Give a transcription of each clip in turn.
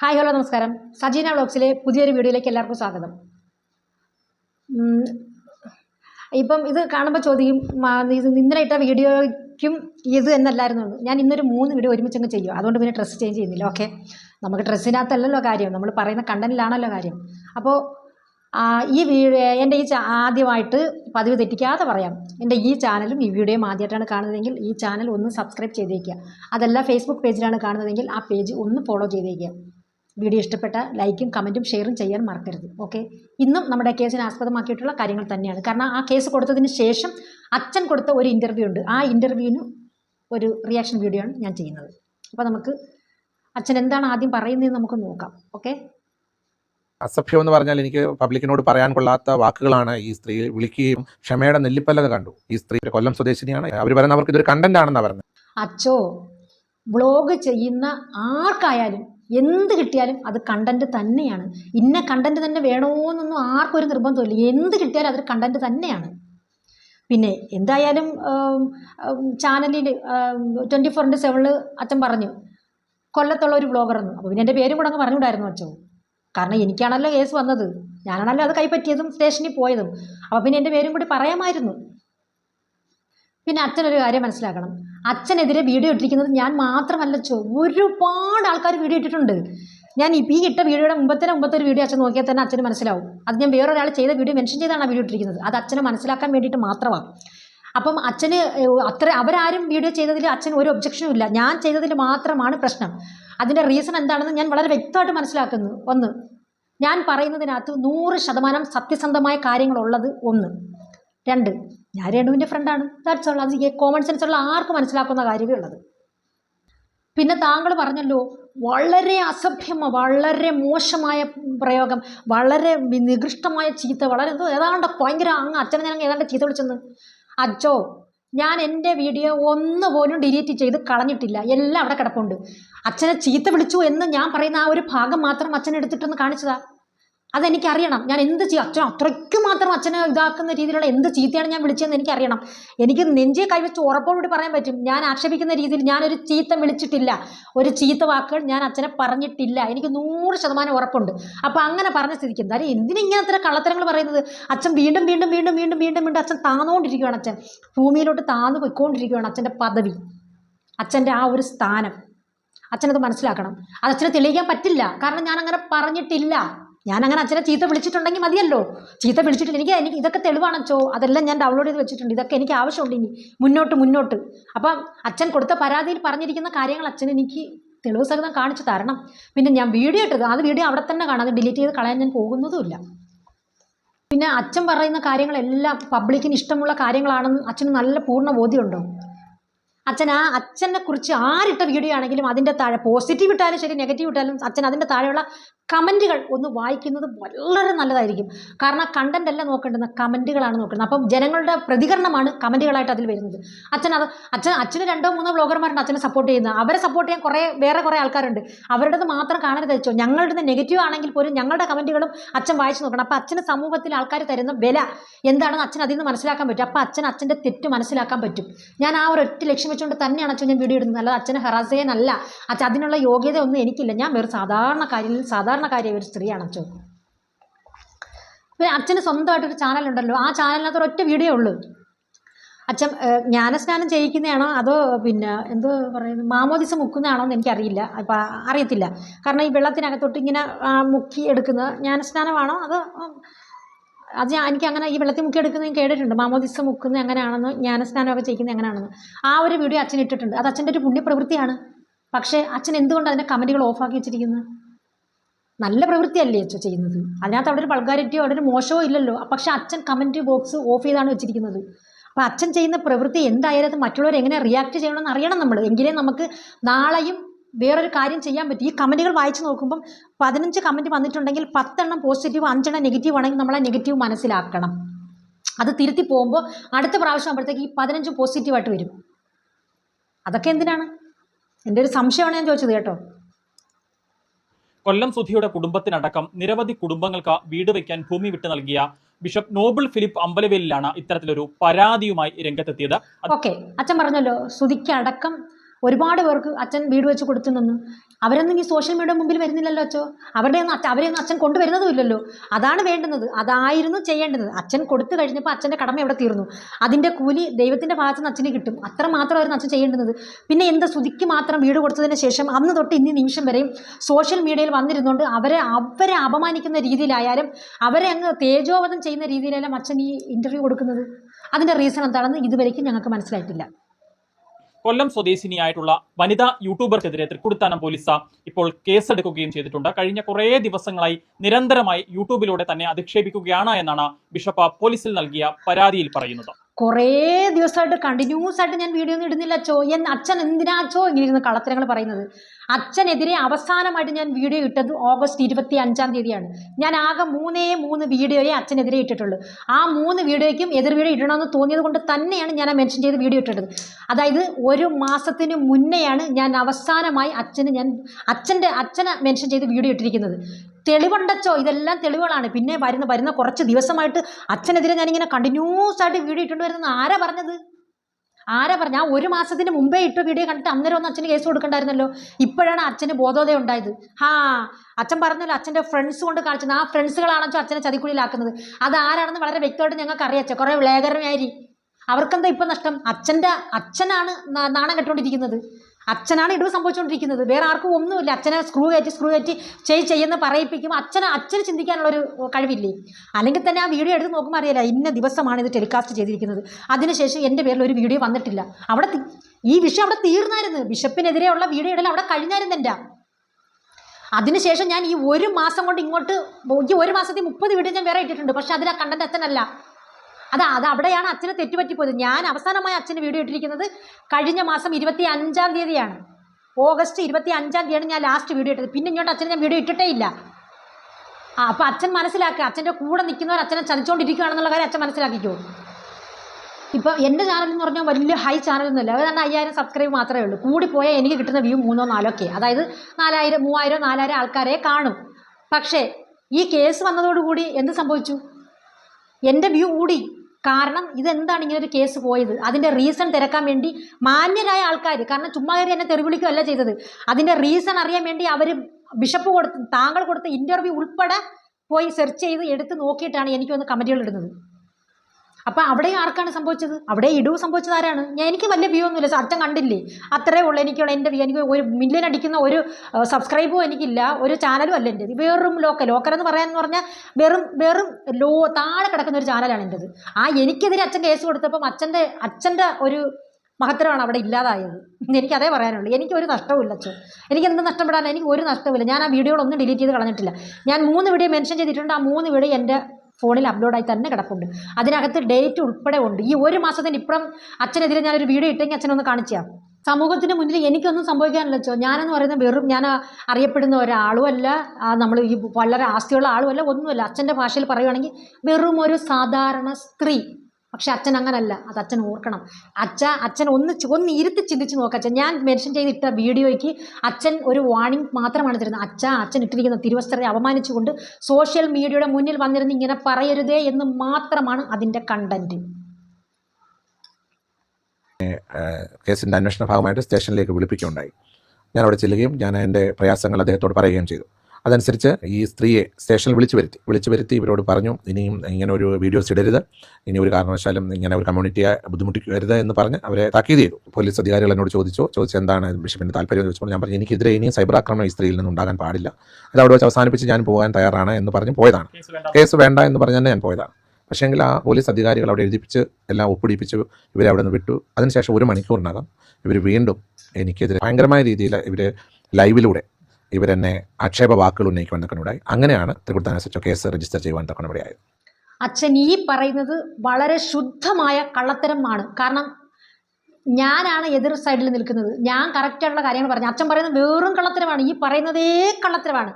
Hi hello നമസ്കാരം. സജീന വ്ളോഗ്സിലെ പുതിയൊരു വീഡിയോയിലേക്ക് എല്ലാവർക്കും സ്വാഗതം. ഇപ്പം ഇത് കാണുമ്പോൾ ചോദിക്കും "മാ, ഇത് ഇന്നലെ ഇട്ട വീഡിയോയ്ക്കും ഇത് എന്നല്ലായിരുന്നു എന്ന്." ഞാൻ ഇന്നൊരു മൂന്ന് വീഡിയോ ഒരുമിച്ചങ്ങ് ചെയ്യും അതുകൊണ്ട് പിന്നെ ഡ്രസ്സ് ചേഞ്ച് ചെയ്യുന്നില്ല. ഓക്കെ? നമുക്ക് ഡ്രസ്സിനകത്തല്ലല്ലോ കാര്യം. നമ്മൾ പറയുന്ന കണ്ടന്റിലാണല്ലോ കാര്യം. അപ്പോൾ ഈ വീഡിയോ എന്റെ ഈ ആദ്യമായിട്ട് പതിവ് തെറ്റിക്കാതെ പറയാം. എന്റെ ഈ ചാനലും ഈ വീഡിയോയും ആദ്യമായിട്ടാണ് കാണുന്നതെങ്കിൽ ഈ ചാനൽ ഒന്ന് സബ്സ്ക്രൈബ് ചെയ്തേക്കുക. അതല്ല ഫേസ്ബുക്ക് പേജിലാണ് കാണുന്നതെങ്കിൽ ആ പേജ് ഒന്ന് ഫോളോ ചെയ്തേക്കുക. വീഡിയോ ഇഷ്ടപ്പെട്ട ലൈക്കും കമന്റും ഷെയറും ചെയ്യാൻ മറക്കരുത്. ഓക്കെ? ഇന്നും നമ്മുടെ കേസിനെ ആസ്പദമാക്കിയിട്ടുള്ള കാര്യങ്ങൾ തന്നെയാണ്. കാരണം ആ കേസ് കൊടുത്തതിന് ശേഷം അച്ഛൻ കൊടുത്ത ഒരു ഇന്റർവ്യൂ ഉണ്ട്. ആ ഇന്റർവ്യൂവിന് ഒരു റിയാക്ഷൻ വീഡിയോ ആണ് ഞാൻ ചെയ്യുന്നത്. അപ്പോൾ നമുക്ക് അച്ഛൻ എന്താണ് ആദ്യം പറയുന്നതെന്ന് നമുക്ക് നോക്കാം. ഓക്കെ? അസഭ്യം എന്ന് പറഞ്ഞാൽ എനിക്ക് പബ്ലിക്കിനോട് പറയാൻ കൊള്ളാത്ത വാക്കുകളാണ് ഈ സ്ത്രീ വിളിക്കുകയും ക്ഷമയുടെ നെല്ലിപ്പല്ലത് കണ്ടു. ഈ സ്ത്രീ കൊല്ലം സ്വദേശിനിയാണ്. അവർ പറയുന്നത് അവർക്ക് ഇതൊരു കണ്ടന്റ് ആണെന്നാണ് പറഞ്ഞത് അച്ഛോ ബ്ലോഗ് ചെയ്യുന്ന ആർക്കായാലും എന്ത് കിട്ടിയാലും അത് കണ്ടന്റ് തന്നെയാണ്. ഇന്ന കണ്ടന്റ് തന്നെ വേണമെന്നൊന്നും ആർക്കും ഒരു നിർബന്ധമില്ല എന്ത് കിട്ടിയാലും അതൊരു കണ്ടന്റ് തന്നെയാണ്. പിന്നെ എന്തായാലും ചാനലിൽ ട്വന്റി ഫോർ ഇന്റു സെവനിൽ അച്ഛൻ പറഞ്ഞു കൊല്ലത്തുള്ള ഒരു ബ്ലോഗറെന്ന് അപ്പോൾ പിന്നെ എന്റെ പേരും കൂടെ അങ്ങ് പറഞ്ഞുകൂടായിരുന്നു അച്ഛോ കാരണം എനിക്കാണല്ലോ കേസ് വന്നത്. ഞാനാണല്ലോ അത് കൈപ്പറ്റിയതും സ്റ്റേഷനിൽ പോയതും. അപ്പോൾ പിന്നെ എന്റെ പേരും കൂടി പറയാമായിരുന്നു. പിന്നെ അച്ഛനൊരു കാര്യം മനസ്സിലാക്കണം. അച്ഛനെതിരെ വീഡിയോ ഇട്ടിരിക്കുന്നത് ഞാൻ മാത്രമല്ല. ചോ ഒരുപാട് ആൾക്കാർ വീഡിയോ ഇട്ടിട്ടുണ്ട്. ഞാൻ ഈ ഇട്ട വീഡിയോയുടെ മുമ്പത്തെ മുമ്പത്തെ ഒരു വീഡിയോ അച്ഛൻ നോക്കിയാൽ തന്നെ അച്ഛന് മനസ്സിലാവും. അത് ഞാൻ വേറൊരാൾ ചെയ്ത വീഡിയോ മെൻഷൻ ചെയ്താണ് ആ വീഡിയോ ഇട്ടിരിക്കുന്നത്. അത് അച്ഛനെ മനസ്സിലാക്കാൻ വേണ്ടിയിട്ട് മാത്രമാണ് അപ്പം അച്ഛന് അത്ര അവരാരും വീഡിയോ ചെയ്തതിൽ അച്ഛൻ ഒരു ഒബ്ജക്ഷനും ഇല്ല. ഞാൻ ചെയ്തതിൽ മാത്രമാണ് പ്രശ്നം. അതിന്റെ റീസൺ എന്താണെന്ന് ഞാൻ വളരെ വ്യക്തമായിട്ട് മനസ്സിലാക്കുന്നു. ഒന്ന് ഞാൻ പറയുന്നതിനകത്ത് നൂറ് ശതമാനം സത്യസന്ധമായ കാര്യങ്ങളുള്ളത് ഒന്ന്. രണ്ട് ഞാൻ രണ്ടുവിന്റെ ഫ്രണ്ടാണ് ദാറ്റ്സ് ഓൾ അത് കോമൺ സെൻസ് ഉള്ള ആർക്ക് മനസ്സിലാക്കുന്ന കാര്യമേ ഉള്ളത്. പിന്നെ താങ്കൾ പറഞ്ഞല്ലോ വളരെ അസഭ്യം വളരെ മോശമായ പ്രയോഗം വളരെ നികൃഷ്ടമായ ചീത്ത വളരെ ഏതാണ്ട് ഭയങ്കര അങ്ങ് അച്ഛനെ ഞാൻ ഏതാണ്ട് ചീത്ത വിളിച്ചെന്ന്. അച്ചോ ഞാൻ എന്റെ വീഡിയോ ഒന്ന് പോലും ഡിലീറ്റ് ചെയ്ത് കളഞ്ഞിട്ടില്ല. എല്ലാം അവിടെ കിടപ്പുണ്ട്. അച്ഛനെ ചീത്ത വിളിച്ചു എന്ന് ഞാൻ പറയുന്ന ആ ഒരു ഭാഗം മാത്രം അച്ഛൻ എടുത്തിട്ടൊന്ന് കാണിച്ചതാ. അതെനിക്കറിയണം. ഞാൻ എന്ത് ചെയ്യും? അച്ഛൻ അത്രയ്ക്ക് മാത്രം അച്ഛനെ ഇതാക്കുന്ന രീതിയിലുള്ള എന്ത് ചീത്തയാണ് ഞാൻ വിളിച്ചതെന്ന് എനിക്കറിയണം. എനിക്ക് നെഞ്ചെ കൈവച്ച് ഉറപ്പോടുകൂടി പറയാൻ പറ്റും. ഞാൻ ആക്ഷേപിക്കുന്ന രീതിയിൽ ഞാനൊരു ചീത്ത വിളിച്ചിട്ടില്ല. ഒരു ചീത്ത വാക്കുകൾ ഞാൻ അച്ഛനെ പറഞ്ഞിട്ടില്ല. എനിക്ക് നൂറ് ശതമാനം ഉറപ്പുണ്ട്. അപ്പോൾ അങ്ങനെ പറഞ്ഞ സ്ഥിതിക്ക് എന്തായാലും എന്തിനിങ്ങനെ അത്ര കള്ളത്തരങ്ങൾ പറയുന്നത്? അച്ഛൻ വീണ്ടും വീണ്ടും വീണ്ടും വീണ്ടും വീണ്ടും വീണ്ടും അച്ഛൻ താന്നുകൊണ്ടിരിക്കുകയാണ് അച്ഛൻ. ഭൂമിയിലോട്ട് താന്നു പോയിക്കൊണ്ടിരിക്കുകയാണ് അച്ഛന്റെ പദവി. അച്ഛന്റെ ആ ഒരു സ്ഥാനം. അച്ഛനത് മനസ്സിലാക്കണം. അത് അച്ഛനെ തെളിയിക്കാൻ പറ്റില്ല. കാരണം ഞാൻ അങ്ങനെ പറഞ്ഞിട്ടില്ല. ഞാൻ അങ്ങനെ അച്ഛനെ ചീത്ത വിളിച്ചിട്ടുണ്ടെങ്കിൽ മതിയല്ലോ. ചീത്ത വിളിച്ചിട്ടില്ല. എനിക്ക് എനിക്ക് ഇതൊക്കെ തെളിവാണ് അച്ഛോ. അതെല്ലാം ഞാൻ ഡൗൺലോഡ് ചെയ്ത് വെച്ചിട്ടുണ്ട്. ഇതൊക്കെ എനിക്ക് ആവശ്യമുണ്ട് ഇനി. മുന്നോട്ട് മുന്നോട്ട്. അപ്പം അച്ഛൻ കൊടുത്ത പരാതിയിൽ പറഞ്ഞിരിക്കുന്ന കാര്യങ്ങൾ അച്ഛൻ എനിക്ക് തെളിവ് സഹിതം കാണിച്ചു തരണം. പിന്നെ ഞാൻ വീഡിയോ ഇട്ടത്. അത് വീഡിയോ അവിടെ തന്നെ കാണാം. അത് ഡിലീറ്റ് ചെയ്ത് കളയാൻ ഞാൻ പോകുന്നതുമില്ല പിന്നെ അച്ഛൻ പറയുന്ന കാര്യങ്ങളെല്ലാം പബ്ലിക്കിന് ഇഷ്ടമുള്ള കാര്യങ്ങളാണെന്ന് അച്ഛന് നല്ല പൂർണ ബോധ്യമുണ്ടോ? അച്ഛൻ ആ അച്ഛനെ കുറിച്ച് ആരിട്ട വീഡിയോ ആണെങ്കിലും അതിന്റെ താഴെ പോസിറ്റീവ് ഇട്ടാലും ശരി നെഗറ്റീവ് ഇട്ടാലും അച്ഛൻ അതിന്റെ താഴെയുള്ള കമന്റുകൾ ഒന്ന് വായിക്കുന്നത് വളരെ നല്ലതായിരിക്കും. കാരണം കണ്ടന്റ് അല്ല നോക്കേണ്ടത് കമന്റുകളാണ് നോക്കുന്നത് അപ്പം ജനങ്ങളുടെ പ്രതികരണമാണ് കമന്റുകളായിട്ട് അതിൽ വരുന്നത്. അച്ഛൻ അത് അച്ഛൻ അച്ഛന് രണ്ടോ മൂന്നോ ബ്ലോഗർമാരുണ്ട് അച്ഛനെ സപ്പോർട്ട് ചെയ്യുന്നത്. അവരെ സപ്പോർട്ട് ചെയ്യാൻ കുറേ വേറെ കുറേ ആൾക്കാരുണ്ട്. അവരുടേത് മാത്രം കാണരുത് വെച്ചോ. ഞങ്ങളുടെ നെഗറ്റീവ് ആണെങ്കിൽ പോലും ഞങ്ങളുടെ കമന്റുകളും അച്ഛൻ വായിച്ചു നോക്കണം. അപ്പം അച്ഛന് സമൂഹത്തിൽ ആൾക്കാർ തരുന്ന വില എന്താണെന്ന് അച്ഛൻ അതിൽ നിന്ന് മനസ്സിലാക്കാൻ പറ്റും. അപ്പം അച്ഛൻ അച്ഛന്റെ തെറ്റ് മനസ്സിലാക്കാൻ പറ്റും. ഞാൻ ആ ഒരു ഒറ്റ ലക്ഷ്യം വെച്ചുകൊണ്ട് തന്നെയാണ് അച്ഛൻ ഞാൻ വീഡിയോ ഇടുന്നത്. അല്ലാതെ അച്ഛനെ ഹറാസ് ചെയ്യാനല്ല അച്ഛൻ അതിനുള്ള യോഗ്യത ഒന്നും എനിക്കില്ല. ഞാൻ വേറെ സാധാരണക്കാരിൽ സാധാരണക്കാരിയായ ഒരു സ്ത്രീയാണ് അച്ഛൻ. പിന്നെ അച്ഛന് സ്വന്തമായിട്ടൊരു ചാനലുണ്ടല്ലോ. ആ ചാനലിനകത്ത് ഒരൊറ്റ വീഡിയോ ഉള്ളൂ. അച്ഛൻ ജ്ഞാനസ്നാനം ചെയ്യിക്കുന്നതാണോ? അതോ പിന്നെ എന്തോ പറയുന്നത് മാമോദിസ മുക്കുന്നതാണോ എന്ന് എനിക്കറിയില്ല. അപ്പം അറിയത്തില്ല. കാരണം ഈ വെള്ളത്തിനകത്തോട്ട് ഇങ്ങനെ മുക്കി എടുക്കുന്നത് ജ്ഞാനസ്നാനമാണോ? അതോ അത് എനിക്ക് അങ്ങനെ ഈ വെള്ളത്തിൽ മുക്കി എടുക്കുന്നത് കേട്ടിട്ടുണ്ട്. മാമോദിസ മുക്കുന്നത് എങ്ങനെയാണെന്ന് ജ്ഞാനസ്നാനമൊക്കെ ചെയ്യുന്നത് എങ്ങനെയാണെന്ന്. ആ ഒരു വീഡിയോ അച്ഛൻ ഇട്ടിട്ടുണ്ട്. അത് അച്ഛന്റെ ഒരു പുണ്യപ്രവൃത്തിയാണ്. പക്ഷേ അച്ഛൻ എന്തുകൊണ്ട് അതിന്റെ കമന്റുകൾ ഓഫാക്കി വെച്ചിരിക്കുന്നത് നല്ല പ്രവൃത്തിയല്ലേ അച്ഛൻ ചെയ്യുന്നത്? അതിനകത്ത് അവിടെ ഒരു വൾഗാരിറ്റിയോ അവിടെ ഒരു മോശമോ ഇല്ലല്ലോ. പക്ഷേ അച്ഛൻ കമന്റ് ബോക്സ് ഓഫ് ചെയ്താണ് വെച്ചിരിക്കുന്നത്. അപ്പോൾ അച്ഛൻ ചെയ്യുന്ന പ്രവൃത്തി എന്തായാലും മറ്റുള്ളവർ എങ്ങനെ റിയാക്ട് ചെയ്യണമെന്ന് അറിയണം നമ്മൾ എങ്കിലേ നമുക്ക് നാളെയും വേറൊരു കാര്യം ചെയ്യാൻ പറ്റും. ഈ കമന്റുകൾ വായിച്ച് നോക്കുമ്പം പതിനഞ്ച് കമന്റ് വന്നിട്ടുണ്ടെങ്കിൽ പത്തെണ്ണം പോസിറ്റീവ് അഞ്ചെണ്ണം നെഗറ്റീവ് ആണെങ്കിൽ നമ്മളെ നെഗറ്റീവ് മനസ്സിലാക്കണം. അത് തിരുത്തി പോകുമ്പോൾ അടുത്ത പ്രാവശ്യം ആകുമ്പോഴത്തേക്ക് ഈ പതിനഞ്ചും പോസിറ്റീവായിട്ട് വരും. അതൊക്കെ എന്തിനാണ്? എന്റെ ഒരു സംശയമാണ് ഞാൻ ചോദിച്ചത് കേട്ടോ. കൊല്ലം സുധിയുടെ കുടുംബത്തിനടക്കം നിരവധി കുടുംബങ്ങൾക്ക് വീട് വയ്ക്കാൻ ഭൂമി വിട്ടു നൽകിയ ബിഷപ്പ് നോബിൾ ഫിലിപ്പ് അമ്പലവേലിലാണ് ഇത്തരത്തിലൊരു പരാതിയുമായി രംഗത്തെത്തിയത്. ഓക്കെ അച്ഛൻ പറഞ്ഞല്ലോ സുധിക്ക് അടക്കം ഒരുപാട് പേർക്ക് അച്ഛൻ വീട് വെച്ച് കൊടുത്തു നിന്ന്. അവരൊന്നും ഈ സോഷ്യൽ മീഡിയ മുമ്പിൽ വരുന്നില്ലല്ലോ അച്ഛോ അവരുടെ അവരെയൊന്നും അച്ഛൻ കൊണ്ടുവരുന്നതും ഇല്ലല്ലോ അതാണ് വേണ്ടുന്നത്. അതായിരുന്നു ചെയ്യേണ്ടത്. അച്ഛൻ കൊടുത്തു കഴിഞ്ഞപ്പോൾ അച്ഛന്റെ കടമ എവിടെ തീർന്നു? അതിന്റെ കൂലി ദൈവത്തിന്റെ ഭാഗത്ത് നിന്ന് അച്ഛന് കിട്ടും. അത്ര മാത്രമായിരുന്നു അച്ഛൻ ചെയ്യേണ്ടുന്നത്. പിന്നെ എന്താ സ്തുതിക്ക് മാത്രം വീട് കൊടുത്തതിന് ശേഷം അന്ന് തൊട്ട് ഇന്ന് നിമിഷം വരെയും സോഷ്യൽ മീഡിയയിൽ വന്നിരുന്നുകൊണ്ട് അവരെ അവരെ അപമാനിക്കുന്ന രീതിയിലായാലും അവരെ അങ്ങ് തേജോവധം ചെയ്യുന്ന രീതിയിലായാലും അച്ഛൻ ഈ ഇന്റർവ്യൂ കൊടുക്കുന്നത്? അതിന്റെ റീസൺ എന്താണെന്ന് ഇതുവരേക്കും ഞങ്ങൾക്ക് മനസ്സിലായിട്ടില്ല. കൊല്ലം സ്വദേശിനിയായിട്ടുള്ള വനിതാ യൂട്യൂബർക്കെതിരെ തൃക്കുടുത്താനം പോലീസ് ഇപ്പോൾ കേസെടുക്കുകയും ചെയ്തിട്ടുണ്ട്. കഴിഞ്ഞ കുറേ ദിവസങ്ങളായി നിരന്തരമായി യൂട്യൂബിലൂടെ തന്നെ അധിക്ഷേപിക്കുകയാണ് എന്നാണ് ബിഷപ്പ് പോലീസിൽ നൽകിയ പരാതിയിൽ പറയുന്നത്. കുറേ ദിവസമായിട്ട് കണ്ടിന്യൂസ് ആയിട്ട് ഞാൻ വീഡിയോ ഒന്നും ഇടുന്നില്ല. അച്ചോ എന്ന് അച്ഛൻ എന്തിനാ അച്ഛോ ഇങ്ങനെ ഇരുന്ന് കളത്തരങ്ങൾ പറയുന്നത്? അച്ഛനെതിരെ അവസാനമായിട്ട് ഞാൻ വീഡിയോ ഇട്ടത് ഓഗസ്റ്റ് ഇരുപത്തി അഞ്ചാം തീയതിയാണ്. ഞാൻ ആകെ മൂന്നേ മൂന്ന് വീഡിയോയെ അച്ഛനെതിരെ ഇട്ടിട്ടുള്ളൂ. ആ മൂന്ന് വീഡിയോയ്ക്കും എതിർ വീഡിയോ ഇടണമെന്ന് തോന്നിയത് കൊണ്ട് തന്നെയാണ് ഞാൻ ആ മെൻഷൻ ചെയ്ത് വീഡിയോ ഇട്ടത്. അതായത് ഒരു മാസത്തിന് മുന്നെയാണ് ഞാൻ അവസാനമായി അച്ഛന് ഞാൻ അച്ഛന്റെ അച്ഛനെ മെൻഷൻ ചെയ്ത് വീഡിയോ ഇട്ടിരിക്കുന്നത്. തെളിവുണ്ടച്ചോ? ഇതെല്ലാം തെളിവുകളാണ്. പിന്നെ വരുന്ന വരുന്ന കുറച്ച് ദിവസമായിട്ട് അച്ഛനെതിരെ ഞാനിങ്ങനെ കണ്ടിന്യൂസ് ആയിട്ട് വീഡിയോ ഇട്ടുകൊണ്ട് വരുന്നത് ആരാ പറഞ്ഞത്? ആരാ പറഞ്ഞ? ഒരു മാസത്തിന് മുമ്പേ ഇട്ട വീഡിയോ കണ്ടിട്ട് അന്നേരം ഒന്നും അച്ഛന് കേസ് കൊടുക്കണ്ടായിരുന്നല്ലോ. ഇപ്പോഴാണ് അച്ഛന് ബോധോദയം ഉണ്ടായത്. ഹാ അച്ഛൻ പറഞ്ഞല്ലോ അച്ഛന്റെ ഫ്രണ്ട്സ് കൊണ്ട് കാണിച്ചത്. ആ ഫ്രണ്ട്സുകളാണെച്ചോ അച്ഛനെ ചതിക്കുഴിയിലാക്കുന്നത് അത് ആരാണെന്ന് വളരെ വ്യക്തമായിട്ട് ഞങ്ങൾക്ക് അറിയാച്ചോ കുറേ ലേഖരമാരി അവർക്കെന്താ ഇപ്പം നഷ്ടം? അച്ഛന്റെ അച്ഛനാണ് നാണം കെട്ടുകൊണ്ടിരിക്കുന്നത്. അച്ഛനാണ് ഇടിവ് സംഭവിച്ചുകൊണ്ടിരിക്കുന്നത്. വേറെ ആർക്കും ഒന്നുമില്ല. അച്ഛനെ സ്ക്രൂ കയറ്റി സ്ക്രൂ കയറ്റി ചെയ് ചെയ്യുന്ന പറയിപ്പിക്കും. അച്ഛന് അച്ഛന് ചിന്തിക്കാനുള്ളൊരു കഴിവില്ലേ? അല്ലെങ്കിൽ തന്നെ ആ വീഡിയോ എടുത്ത് നോക്കുമ്പോൾ അറിയില്ല ഇന്ന ദിവസമാണ് ഇത് ടെലികാസ്റ്റ് ചെയ്തിരിക്കുന്നത്. അതിനുശേഷം എന്റെ പേരിൽ ഒരു വീഡിയോ വന്നിട്ടില്ല. അവിടെ ഈ വിഷയം അവിടെ തീർന്നായിരുന്നു. ബിഷപ്പിനെതിരെയുള്ള വീഡിയോ ഇടൽ അവിടെ കഴിഞ്ഞായിരുന്നു എന്റെ. അതിനുശേഷം ഞാൻ ഈ ഒരു മാസം കൊണ്ട് ഇങ്ങോട്ട് ഈ ഒരു മാസത്തിൽ മുപ്പത് വീഡിയോ ഞാൻ വേറെ ഇട്ടിട്ടുണ്ട്. പക്ഷേ അതിൽ ആ കണ്ടന്റ് അച്ഛനല്ല. അത് അത് അവിടെയാണ് അച്ഛന് തെറ്റുപറ്റിപ്പോയത്. ഞാൻ അവസാനമായി അച്ഛന് വീഡിയോ ഇട്ടിരിക്കുന്നത് കഴിഞ്ഞ മാസം ഇരുപത്തി അഞ്ചാം തീയതിയാണ്. ഓഗസ്റ്റ് ഇരുപത്തി അഞ്ചാം തീയതിയാണ് ഞാൻ ലാസ്റ്റ് വീഡിയോ ഇട്ടത്. പിന്നെ ഇങ്ങോട്ട് അച്ഛന് ഞാൻ വീഡിയോ ഇട്ടിട്ടേ ഇല്ല. ആ അപ്പോൾ അച്ഛൻ മനസ്സിലാക്കുക. അച്ഛന്റെ കൂടെ നിൽക്കുന്നവർ അച്ഛനെ ചതിച്ചുകൊണ്ടിരിക്കുകയാണെന്നുള്ള കാര്യം അച്ഛൻ മനസ്സിലാക്കിക്കോ. ഇപ്പോൾ എന്റെ ചാനൽ എന്ന് പറഞ്ഞാൽ വലിയ ഹൈ ചാനലൊന്നുമില്ല ഏതാണ്ട് അയ്യായിരം സബ്സ്ക്രൈബ് മാത്രമേ ഉള്ളൂ. കൂടിപ്പോയാൽ എനിക്ക് കിട്ടുന്ന വ്യൂ മൂന്നോ നാലോ ഒക്കെ. അതായത് നാലായിരം മൂവായിരം നാലായിരം ആൾക്കാരെ കാണും. പക്ഷേ ഈ കേസ് വന്നതോടുകൂടി എന്ത് സംഭവിച്ചു? എന്റെ വ്യൂ കൂടി. കാരണം ഇതെന്താണ് ഇങ്ങനെ ഒരു കേസ് പോയത്? അതിന്റെ റീസൺ തിരക്കാൻ വേണ്ടി മാന്യരായ ആൾക്കാർ കാരണം ചുമ്മാ കയറി എന്നെ തെറിവിളിക്കുകയല്ല ചെയ്തത്. അതിന്റെ റീസൺ അറിയാൻ വേണ്ടി അവർ ബിഷപ്പ് കൊടുത്ത് താങ്കൾ കൊടുത്ത ഇന്റർവ്യൂ ഉൾപ്പെടെ പോയി സെർച്ച് ചെയ്ത് എടുത്ത് നോക്കിയിട്ടാണ് എനിക്ക് വന്ന് കമന്റുകൾ ഇടുന്നത്. അപ്പം അവിടെ ആർക്കാണ് സംഭവിച്ചത്? അവിടെ ഇടിവ് സംഭവിച്ചത് ആരാണ്? ഞാൻ എനിക്ക് വലിയ വ്യൂ ഒന്നുമില്ല. അച്ഛൻ കണ്ടില്ലേ? അത്രേ ഉള്ളൂ എനിക്കുള്ള എന്റെ വ്യൂ എനിക്ക് ഒരു മില്യൻ അടിക്കുന്ന ഒരു സബ്സ്ക്രൈബും എനിക്കില്ല. ഒരു ചാനലും അല്ല എന്റെ വെറും ലോക്കൽ ലോക്കൽ എന്ന് പറയാന്ന് പറഞ്ഞാൽ വെറും വെറും ലോ താഴെ കിടക്കുന്ന ഒരു ചാനലാണ് എന്റെത്. ആ എനിക്കെതിരെ അച്ഛൻ കേസ് കൊടുത്തപ്പം അച്ഛന്റെ അച്ഛന്റെ ഒരു മഹത്തരമാണ് അവിടെ ഇല്ലാതായത്. എനിക്ക് അതേ പറയാനുള്ളൂ. എനിക്ക് ഒരു നഷ്ടവുമില്ല അച്ഛൻ. എനിക്ക് എന്ത് നഷ്ടപ്പെടാൻ എനിക്ക് ഒരു നഷ്ടവുമില്ല. ഞാൻ ആ വീഡിയോകളൊന്നും ഡിലീറ്റ് ചെയ്ത് കളഞ്ഞിട്ടില്ല. ഞാൻ മൂന്ന് വീഡിയോ മെൻഷൻ ചെയ്തിട്ടുണ്ട്. ആ മൂന്ന് വീഡിയോ എന്റെ ഫോണിൽ അപ്ലോഡായി തന്നെ കിടപ്പുണ്ട്. അതിനകത്ത് ഡേറ്റ് ഉൾപ്പെടെ ഉണ്ട്. ഈ ഒരു മാസത്തിന് ഇപ്പുറം അച്ഛനെതിരെ ഞാനൊരു വീഡിയോ ഇട്ടെങ്കിൽ അച്ഛനൊന്ന് കാണിച്ചാൽ സമൂഹത്തിന് മുന്നിൽ എനിക്കൊന്നും സംഭവിക്കാനില്ല ചോ. ഞാനെന്ന് പറയുന്നത് വെറും ഞാൻ അറിയപ്പെടുന്ന ഒരാളുമല്ല നമ്മൾ ഈ വളരെ ആസ്തിയുള്ള ആളുമല്ല ഒന്നുമല്ല. അച്ഛന്റെ ഭാഷയിൽ പറയുകയാണെങ്കിൽ വെറും ഒരു സാധാരണ സ്ത്രീ. പക്ഷെ അച്ഛൻ അങ്ങനല്ല. അത് അച്ഛൻ ഓർക്കണം. അച്ഛ അച്ഛൻ ഒന്ന് ഒന്ന് ഇരുത്തി ചിന്തിച്ച് നോക്കച്ഛൻ ഞാൻ മെൻഷൻ ചെയ്തിട്ട വീഡിയോയ്ക്ക് അച്ഛൻ ഒരു വാണിംഗ് മാത്രമാണ് തരുന്നത്. അച്ഛ അച്ഛൻ ഇട്ടിരിക്കുന്ന തിരുവസ്ത്രത്തെ അപമാനിച്ചുകൊണ്ട് സോഷ്യൽ മീഡിയയുടെ മുന്നിൽ വന്നിരുന്ന് ഇങ്ങനെ പറയരുതേ എന്ന് മാത്രമാണ് അതിന്റെ കണ്ടന്റ് കേസിന്റെ അന്വേഷണ ഭാഗമായിട്ട് സ്റ്റേഷനിലേക്ക് വിളിപ്പിക്കുകയുണ്ടായി. ഞാൻ അവിടെ ചെല്ലുകയും ഞാൻ എന്റെ പ്രയാസങ്ങൾ അദ്ദേഹത്തോട് പറയുകയും ചെയ്തു. അതനുസരിച്ച് ഈ സ്ത്രീയെ സ്റ്റേഷനിൽ വിളിച്ചു വരുത്തി വിളിച്ചു വരുത്തി ഇവരോട് പറഞ്ഞു ഇനിയും ഇങ്ങനെ ഒരു വീഡിയോസ് ഇടരുത് ഇനി ഒരു കാരണവശാലും ഇങ്ങനെ ഒരു കമ്മ്യൂണിറ്റിയെ ബുദ്ധിമുട്ടിക്കരുത് എന്ന് പറഞ്ഞ് അവരെ താക്കീത് ചെയ്തു. പോലീസ് അധികാരികൾ എന്നോട് ചോദിച്ചു ചോദിച്ചു എന്താണ് ബിഷപ്പിന്റെ താല്പര്യം എന്ന് ചോദിച്ചപ്പോൾ ഞാൻ പറഞ്ഞു എനിക്കെതിരെ ഇനിയും സൈബർ ആക്രമണം ഈ സ്ത്രീയിൽ നിന്ന് ഉണ്ടാകാൻ പാടില്ല. അത് അവിടെ വെച്ച് അവസാനിപ്പിച്ച് ഞാൻ പോകാൻ തയ്യാറാണ് എന്ന് പറഞ്ഞ് പോയതാണ്. കേസ് വേണ്ട. എന്ന് പറഞ്ഞ് തന്നെ ഞാൻ പോയതാണ്. പക്ഷേങ്കിൽ ആ പോലീസ് അധികാരികൾ അവിടെ എഴുതിപ്പിച്ച് എല്ലാം ഒപ്പിടിപ്പിച്ച് ഇവരെ അവിടെ നിന്ന് വിട്ടു. അതിനുശേഷം ഒരു മണിക്കൂറിനകം ഇവർ വീണ്ടും എനിക്കെതിരെ ഭയങ്കരമായ രീതിയിൽ ഇവർ ലൈവിലൂടെ ഇവരെന്നെ ആക്ഷേപ വാക്കുകൾ ഉന്നയിക്കുവാൻ തക്കനുണ്ടായി അങ്ങനെയാണ് എസ് എച്ച് കേസ് രജിസ്റ്റർ ചെയ്യുവാൻ തക്കനുണ്ടായത് അച്ഛൻ ഈ പറയുന്നത് വളരെ ശുദ്ധമായ കള്ളത്തരമാണ്. കാരണം ഞാനാണ് എതിർ സൈഡിൽ നിൽക്കുന്നത്. ഞാൻ കറക്റ്റായിട്ടുള്ള കാര്യങ്ങൾ പറഞ്ഞു. അച്ഛൻ പറയുന്നത് വെറും കള്ളത്തരമാണ്. ഈ പറയുന്നതേ കള്ളത്തരമാണ്.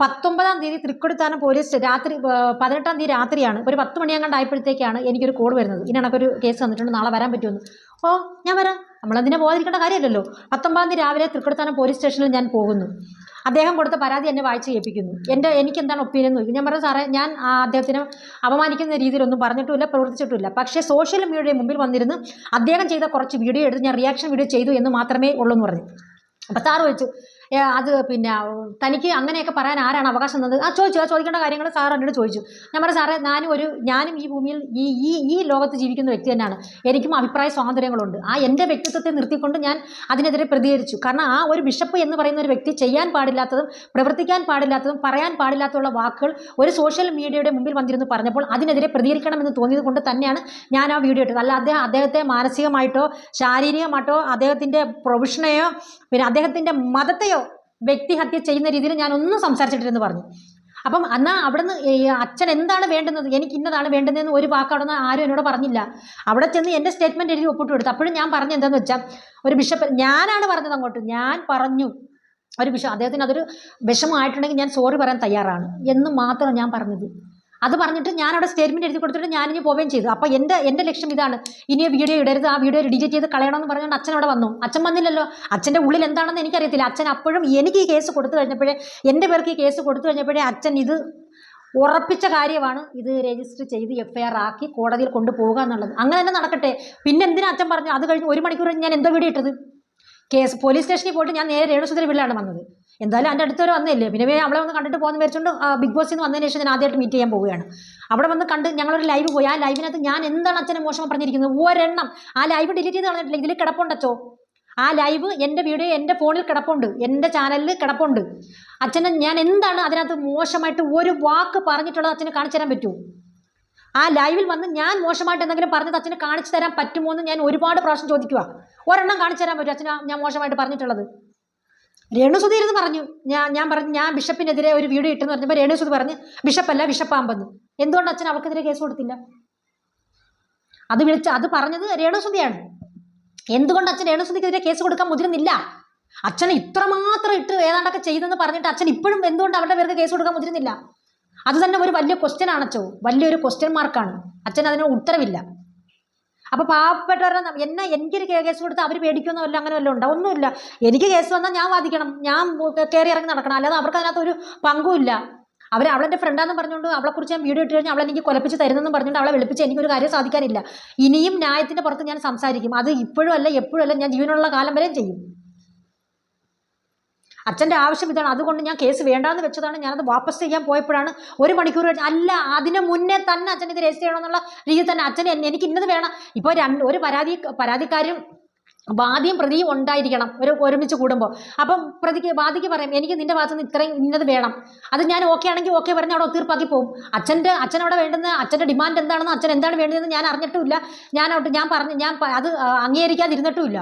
പത്തൊമ്പതാം തീയതി തൃക്കൊടുത്താനം പോലീസ് രാത്രി പതിനെട്ടാം തീയതി രാത്രിയാണ്. ഒരു പത്ത് മണിയങ്ങാണ്ടായപ്പോഴത്തേക്കാണ് എനിക്കൊരു കോൾ വരുന്നത്. ഒരു കേസ് തന്നിട്ടുണ്ട് നാളെ വരാൻ പറ്റുമെന്ന്. ഓ ഞാൻ വരാം. നമ്മളതിനെ പോകാതിരിക്കേണ്ട കാര്യമല്ലല്ലോ. പത്തൊമ്പതാം തീയതി രാവിലെ തൃക്കടത്താനം പോലീസ് സ്റ്റേഷനിൽ ഞാൻ പോകുന്നു. അദ്ദേഹം കൊടുത്ത പരാതി എന്നെ വായിച്ച് കേൾപ്പിക്കുന്നു. എന്റെ എനിക്ക് എന്താണ് ഒപ്പീനിയൻ ചോദിക്കും ഞാൻ പറഞ്ഞു സാറേ ഞാൻ അദ്ദേഹത്തിനെ അപമാനിക്കുന്ന രീതിയിലൊന്നും പറഞ്ഞിട്ടുമില്ല പ്രവർത്തിച്ചിട്ടില്ല. പക്ഷേ സോഷ്യൽ മീഡിയയുടെ മുമ്പിൽ വന്നിരുന്ന് അദ്ദേഹം ചെയ്ത കുറച്ച് വീഡിയോ എടുത്ത് ഞാൻ റിയാക്ഷൻ വീഡിയോ ചെയ്തു എന്ന് മാത്രമേ ഉള്ളൂ എന്ന് പറഞ്ഞു. അപ്പോൾ സാറ് ചോദിച്ചു "ഏ, അത് പിന്നെ തനിക്ക് അങ്ങനെയൊക്കെ പറയാൻ ആരാണ് അവകാശം തന്നത്? ആ ചോദിച്ചു ആ ചോദിക്കേണ്ട കാര്യങ്ങൾ സാർ എന്നോട് ചോദിച്ചു. ഞാൻ പറഞ്ഞു സാറേ ഞാനും ഒരു ഞാനും ഈ ഭൂമിയിൽ ഈ ഈ ഈ ലോകത്ത് ജീവിക്കുന്ന വ്യക്തി തന്നെയാണ്. എനിക്കും അഭിപ്രായ സ്വാതന്ത്ര്യങ്ങളുണ്ട്. ആ എന്റെ വ്യക്തിത്വത്തെ നിർത്തിക്കൊണ്ട് ഞാൻ അതിനെതിരെ പ്രതികരിച്ചു. കാരണം ആ ഒരു ബിഷപ്പ് എന്ന് പറയുന്ന ഒരു വ്യക്തി ചെയ്യാൻ പാടില്ലാത്തതും പ്രവർത്തിക്കാൻ പാടില്ലാത്തതും പറയാൻ പാടില്ലാത്തുള്ള വാക്കുകൾ ഒരു സോഷ്യൽ മീഡിയയുടെ മുമ്പിൽ വന്നിരുന്നു പറഞ്ഞപ്പോൾ അതിനെതിരെ പ്രതികരിക്കണമെന്ന് തോന്നിയത് കൊണ്ട് തന്നെയാണ് ഞാൻ ആ വീഡിയോ ഇട്ടത്. അല്ല അദ്ദേഹം അദ്ദേഹത്തെ മാനസികമായിട്ടോ ശാരീരികമായിട്ടോ അദ്ദേഹത്തിന്റെ പ്രൊഫഷനെയോ പിന്നെ അദ്ദേഹത്തിന്റെ മതത്തെയോ വ്യക്തിഹത്യ ചെയ്യുന്ന രീതിയിൽ ഞാൻ ഒന്നും സംസാരിച്ചിട്ടില്ലെന്ന് പറഞ്ഞു. അപ്പം എന്നാൽ അവിടുന്ന് അച്ഛൻ എന്താണ് വേണ്ടുന്നത്? എനിക്ക് ഇന്നതാണ് വേണ്ടുന്നതെന്ന് ഒരു വാക്ക് അവിടെ നിന്ന് ആരും എന്നോട് പറഞ്ഞില്ല. അവിടെ ചെന്ന് എന്റെ സ്റ്റേറ്റ്മെന്റ് എഴുതി ഒപ്പിട്ട് കൊടുത്തു. അപ്പോഴും ഞാൻ പറഞ്ഞു എന്താണെന്ന് വെച്ചാൽ ഒരു ബിഷപ്പ് ഞാനാണ് പറഞ്ഞത് അങ്ങോട്ട്. ഞാൻ പറഞ്ഞു. ഒരു വിഷം അദ്ദേഹത്തിന് അതൊരു വിഷമമായിട്ടുണ്ടെങ്കിൽ ഞാൻ സോറി പറയാൻ തയ്യാറാണ് എന്ന് മാത്രം ഞാൻ പറഞ്ഞത്. അത് പറഞ്ഞിട്ട് ഞാൻ അവിടെ സ്റ്റേറ്റ്മെന്റ് എഴുതി കൊടുത്തിട്ട് ഞാനിനി പോവുകയും ചെയ്തു. അപ്പോൾ എന്റെ എന്റെ ലക്ഷ്യം ഇതാണ്. ഇനി വീഡിയോ ഇടരുത് ആ വീഡിയോ ഡിലീറ്റ് ചെയ്ത് കളയണമെന്ന് പറഞ്ഞുകൊണ്ട് അച്ഛൻ അവിടെ വന്നു. അച്ഛൻ വന്നില്ലല്ലോ. അച്ഛന്റെ ഉള്ളിൽ എന്താണെന്ന് എനിക്കറിയത്തില്ല. അച്ഛൻ അപ്പോഴും എനിക്ക് ഈ കേസ് കൊടുത്തു കഴിഞ്ഞപ്പോഴേ എന്റെ പേർക്ക് ഈ കേസ് കൊടുത്തു കഴിഞ്ഞപ്പോഴേ അച്ഛൻ ഇത് ഉറപ്പിച്ച കാര്യമാണ് ഇത് രജിസ്റ്റർ ചെയ്ത് എഫ് ഐ ആർ ആക്കി കോടതിയിൽ കൊണ്ടുപോകുക എന്നുള്ളത്. അങ്ങനെ തന്നെ നടക്കട്ടെ. പിന്നെ എന്തിനാ അച്ഛൻ പറഞ്ഞു? അത് കഴിഞ്ഞ് ഒരു മണിക്കൂർ ഞാൻ എന്തോ വീഡിയോ ഇട്ടത്? കേസ് പോലീസ് സ്റ്റേഷനിൽ പോയിട്ട് ഞാൻ നേരെ രേണുസുധര വീട്ടിലാണ് വന്നത്. എന്തായാലും എന്റെ അടുത്തവരെ വന്നില്ലേ? പിന്നെ അവളെ വന്ന് കണ്ടിട്ട് പോകുന്ന വിചാരിച്ചുകൊണ്ട് ബിഗ് ബോസിൽ നിന്ന് വന്നതിന് ശേഷം ഞാൻ ആദ്യമായിട്ട് മീറ്റ് ചെയ്യാൻ പോവുകയാണ്. അവിടെ വന്ന് കണ്ട് ഞങ്ങളൊരു ലൈവ് പോയി. ആ ലൈവിനകത്ത് ഞാൻ എന്താണ് അച്ഛനെ മോശം പറഞ്ഞിരിക്കുന്നത്? ഒരെണ്ണം. ആ ലൈവ് ഡിലീറ്റ് ചെയ്ത് കളഞ്ഞിട്ടില്ല. ഇതിൽ കിടപ്പുണ്ടച്ചോ ആ ലൈവ് എന്റെ വീഡിയോ എന്റെ ഫോണിൽ കിടപ്പുണ്ട്. എന്റെ ചാനലിൽ കിടപ്പുണ്ട്. അച്ഛനെ ഞാൻ എന്താണ് അതിനകത്ത് മോശമായിട്ട് ഒരു വാക്ക് പറഞ്ഞിട്ടുള്ളത് അച്ഛന് കാണിച്ചു തരാൻ പറ്റുമോ ആ ലൈവിൽ വന്ന് ഞാൻ മോശമായിട്ട് എന്തെങ്കിലും പറഞ്ഞത് അച്ഛന് കാണിച്ചു തരാൻ പറ്റുമോ എന്ന് ഞാൻ ഒരുപാട് പ്രാവശ്യം ചോദിക്കുക ഒരെണ്ണം കാണിച്ചു തരാൻ പറ്റും അച്ഛന് ഞാൻ മോശമായിട്ട് പറഞ്ഞിട്ടുള്ളത്. രേണുസുതി ഇരുന്ന് പറഞ്ഞു. ഞാൻ ഞാൻ പറഞ്ഞു ഞാൻ ബിഷപ്പിനെതിരെ ഒരു വീഡിയോ ഇട്ടെന്ന് പറഞ്ഞപ്പോൾ രേണുസുതി പറഞ്ഞ് ബിഷപ്പല്ല ബിഷപ്പാമ്പെന്ന് എന്തുകൊണ്ട് അച്ഛൻ അവൾക്കെതിരെ കേസ് കൊടുത്തില്ല? അത് വിളിച്ച് അത് പറഞ്ഞത് രേണുസുതിയാണ് എന്തുകൊണ്ട് അച്ഛൻ രേണുസുതിക്കെതിരെ കേസ് കൊടുക്കാൻ മുതിരുന്നില്ല? അച്ഛനെ ഇത്രമാത്രം ഇട്ട് ഏതാണ്ടൊക്കെ ചെയ്തെന്ന് പറഞ്ഞിട്ട് അച്ഛൻ ഇപ്പോഴും എന്തുകൊണ്ട് അവരുടെ പേർക്ക് കേസ് കൊടുക്കാൻ മുതിരുന്നില്ല? അത് തന്നെ ഒരു വലിയ ക്വസ്റ്റ്യൻ ആണച്ചോ? വലിയൊരു ക്വസ്റ്റ്യൻ മാർക്കാണ് അച്ഛൻ അതിന് ഉത്തരവില്ല. അപ്പൊ പാവപ്പെട്ടവരെ എന്നെ എനിക്കൊരു കേസ് കൊടുത്ത് അവർ പേടിക്കുമെന്നോ വല്ല അങ്ങനെ വല്ലതും ഉണ്ടോ? ഒന്നുമില്ല. എനിക്ക് കേസ് വന്നാൽ ഞാൻ വാദിക്കണം. ഞാൻ കയറി ഇറങ്ങി നടക്കണം. അല്ലാതെ അവർക്ക് അതിനകത്ത് ഒരു പങ്കുമില്ല അവർ അവളെന്റെ ഫ്രണ്ടാന്ന് പറഞ്ഞുകൊണ്ട് അവളെക്കുറിച്ച് ഞാൻ വീഡിയോ ഇട്ട് കഴിഞ്ഞാൽ അവളെ എനിക്ക് കൊലപ്പിച്ച് തരുന്നെന്ന് പറഞ്ഞുകൊണ്ട് അവളെ വിളിപ്പിച്ച് എനിക്കൊരു കാര്യം സാധിക്കാനില്ല. ഇനിയും ന്യായത്തിന്റെ പുറത്ത് ഞാൻ സംസാരിക്കും. അത് ഇപ്പോഴും അല്ല എപ്പോഴും അല്ല ഞാൻ ജീവനുള്ള കാലം വരെയും ചെയ്യും. അച്ഛന്റെ ആവശ്യം ഇതാണ്. അതുകൊണ്ട് ഞാൻ കേസ് വേണ്ടാന്ന് വെച്ചതാണ്. ഞാനത് വാപ്പസ് ചെയ്യാൻ പോയപ്പോഴാണ് ഒരു മണിക്കൂർ കഴിഞ്ഞ് അല്ല അതിന് മുന്നേ തന്നെ അച്ഛൻ ഇത് രജിസ്റ്റർ ചെയ്യണമെന്നുള്ള രീതിയിൽ തന്നെ അച്ഛൻ എനിക്ക് ഇന്നത് വേണം. ഇപ്പോൾ രണ്ട് ഒരു പരാതി പരാതിക്കാരും വാദിയും പ്രതിയും ഉണ്ടായിരിക്കണം. ഒരു ഒരുമിച്ച് കൂടുമ്പോൾ. അപ്പം പ്രതിക്ക് വാദിക്ക് പറയും എനിക്ക് നിന്റെ ഭാഗത്ത് നിന്ന് ഇത്രയും ഇന്നത് വേണം. അത് ഞാൻ ഓക്കെ ആണെങ്കിൽ ഓക്കെ പറഞ്ഞ് അവിടെ ഒത്തീർപ്പാക്കി പോകും അച്ഛന്റെ അച്ഛൻ അവിടെ വേണ്ടുന്ന അച്ഛന്റെ ഡിമാൻഡ് എന്താണെന്ന് അച്ഛൻ എന്താണ് വേണ്ടതെന്ന് ഞാൻ അറിഞ്ഞിട്ടുമില്ല. ഞാൻ ഞാൻ പറഞ്ഞു ഞാൻ അത് അംഗീകരിക്കാതിരുന്നിട്ടുമില്ല.